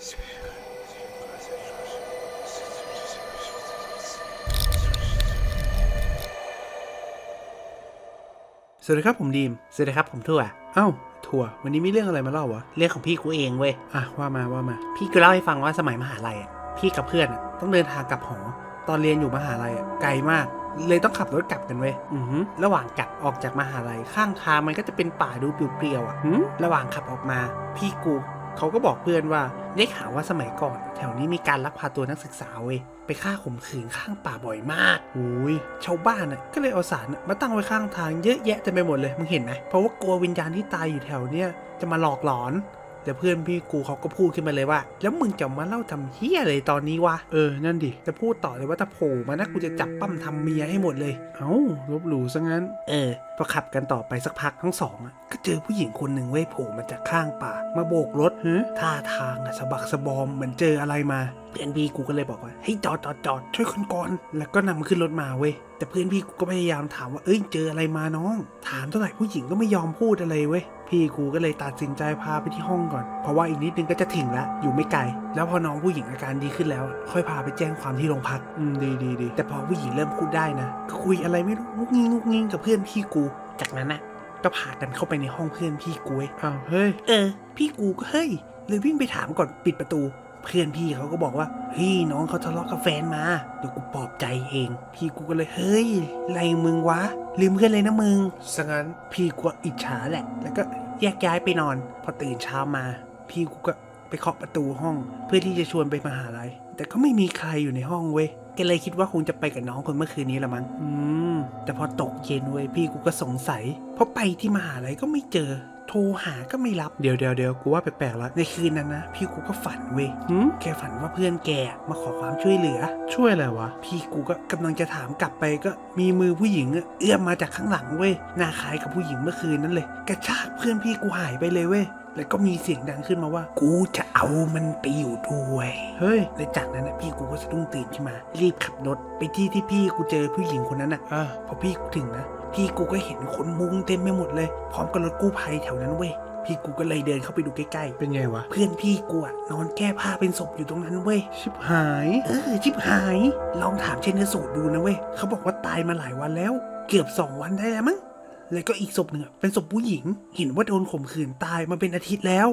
สวัสดีครับผมดีม สวัสดีครับผมทั่ว เอ้าถั่ว วันนี้มีเรื่องอะไรมาเล่าวะ เรื่องของพี่กูเองเว้ย อะว่ามาว่ามา พี่กูเล่าให้ฟังว่าสมัยมหาลัยอะ พี่กับเพื่อนอะต้องเดินทางกลับหอ ตอนเรียนอยู่มหาลัยอะไกลมาก เลยต้องขับรถกลับกันเว้ย อือฮึระหว่างกลับออกจากมหาลัยข้างทางมันก็จะเป็นป่าดูเปลี่ยวๆอะหืมระหว่างขับออกมา พี่กู เขาก็บอกเพื่อนว่าได้ข่าวว่าสมัยก่อน แถวนี้มีการลักพาตัวนักศึกษาเว้ยไปฆ่าข่มขืนข้างป่าบ่อยมากอุ้ยชาวบ้านน่ะก็เลยเอาสารน่ะมาตั้งไว้ข้างทางเยอะแยะเต็มไปหมดเลยมึงเห็นไหมเพราะว่ากลัววิญญาณที่ตายอยู่แถวเนี้ยจะมาหลอกหลอน แต่เพื่อนพี่กูเขาก็พูดขึ้นมาเลยว่า แล้วมึงจะมาเล่าทำเฮียอะไรตอนนี้วะ เออ นั่นดิ จะพูดต่อเลยว่าถ้าโผล่มานะกูจะจับปั้มทำเมียให้หมดเลย เอ้าลบหลู่ซะงั้น เออ พอขับกันต่อไปสักพักทั้งสองอะก็เจอผู้หญิงคนหนึ่งเว้ยโผล่มาจากข้างป่า มาโบกรถท่าทางอะสะบักสะบอมเหมือนเจออะไรมาเพื่อนพี่กูก็เลยบอกว่าให้ยจอดจอดจอดช่วยคนก่อน แล้วก็นำขึ้นรถมาเว้ย แต่เพื่อนพี่กูก็พยายามถามว่า เอ้ยเจออะไรมาน้อง ถามเท่าไหร่ผู้หญิงก็ไม่ยอมพูดอะไรเว้ย พี่กูก็เลยตัดสินใจพาไปที่ห้องก่อน เพราะว่าอีกนิดนึงก็จะถึงแล้วอยู่ไม่ไกล แล้วพอน้องผู้หญิงอาการดีขึ้นแล้ว ค่อยพาไปแจ้งความที่โรงพัก อืมดีดีดีแต่พอผู้หญิงเริ่มพูดได้นะ ก็คุยอะไรไม่รู้งุกงิงงุกงิงกับเพื่อนพี่กู จากนั้นนะก็พากันเข้าไปในห้องเพื่อนพี่กูเว้ยอ้าวเฮ้ย เออ พี่กูก็เฮ้ยเลยวิ่งไปถามก่อนปิดประตู เพื่อนพี่เขาก็บอกว่าเฮ้ยน้องเขาทะเลาะกับแฟนมาเดี๋ยวกูปลอบใจเอง พี่กูก็เลยเฮ้ยอะไรมึงวะลืมเพื่อนเลยนะมึงซะงั้นพี่กูก็อิจฉาแหละ แล้วก็แยกย้ายไปนอน พอตื่นเช้ามา พี่กูก็ไปเคาะประตูห้อง เพื่อที่จะชวนไปมหาลัย แต่ก็ไม่มีใครอยู่ในห้องเว้ยก็เลยคิดว่าคงจะไปกับน้องคนเมื่อคืนนี้ละมั้ง อืม แต่พอตกเย็นเว้ยพี่กูก็สงสัย เพราะไปที่มหาลัยก็ไม่เจอ โทรหาก็ไม่รับ เดี๋ยวเดี๋ยวเดี๋ยวกูว่าแปลกๆแล้ว ในคืนนั้นนะ พี่กูก็ฝันเว้ยหืมแกฝันว่าเพื่อนแกมาขอความช่วยเหลือ ช่วยอะไรวะ พี่กูก็กำลังจะถามกลับไปก็มีมือผู้หญิงอะเอื้อมมาจากข้างหลังเว้ยหน้าคล้ายกับผู้หญิงเมื่อคืนนั้นเลย กระชากเพื่อนพี่กูหายไปเลยเว้ยแล้วก็มีเสียงดังขึ้นมาว่า กูจะเอามันไปอยู่ด้วย เฮ้ยและจากนั้นนะพี่กูก็สะดุ้งตื่นขึ้นมา รีบขับรถไปที่ที่พี่กูเจอผู้หญิงคนนั้นอะอ่าพอพี่กูถึงนะ พี่กูก็เห็นคนมุงเต็มไปหมดเลย พร้อมกับรถกู้ภัยแถวนั้นเว้ยพี่กูก็เลยเดินเข้าไปดูใกล้ๆ เป็นไงวะ เพื่อนพี่กูอะนอนแก้ผ้าเป็นศพอยู่ตรงนั้นเว้ย ชิบหาย เออ ชิบหาย ลองถามเชนสูตรดูนะเว้ย เขาบอกว่าตายมาหลายวันแล้ว เกือบสองวันได้แล้วมั้ง แล้วก็อีกศพหนึ่งอะเป็นศพผู้หญิง เห็นว่าโดนข่มขืนตายมาเป็นอาทิตย์แล้ว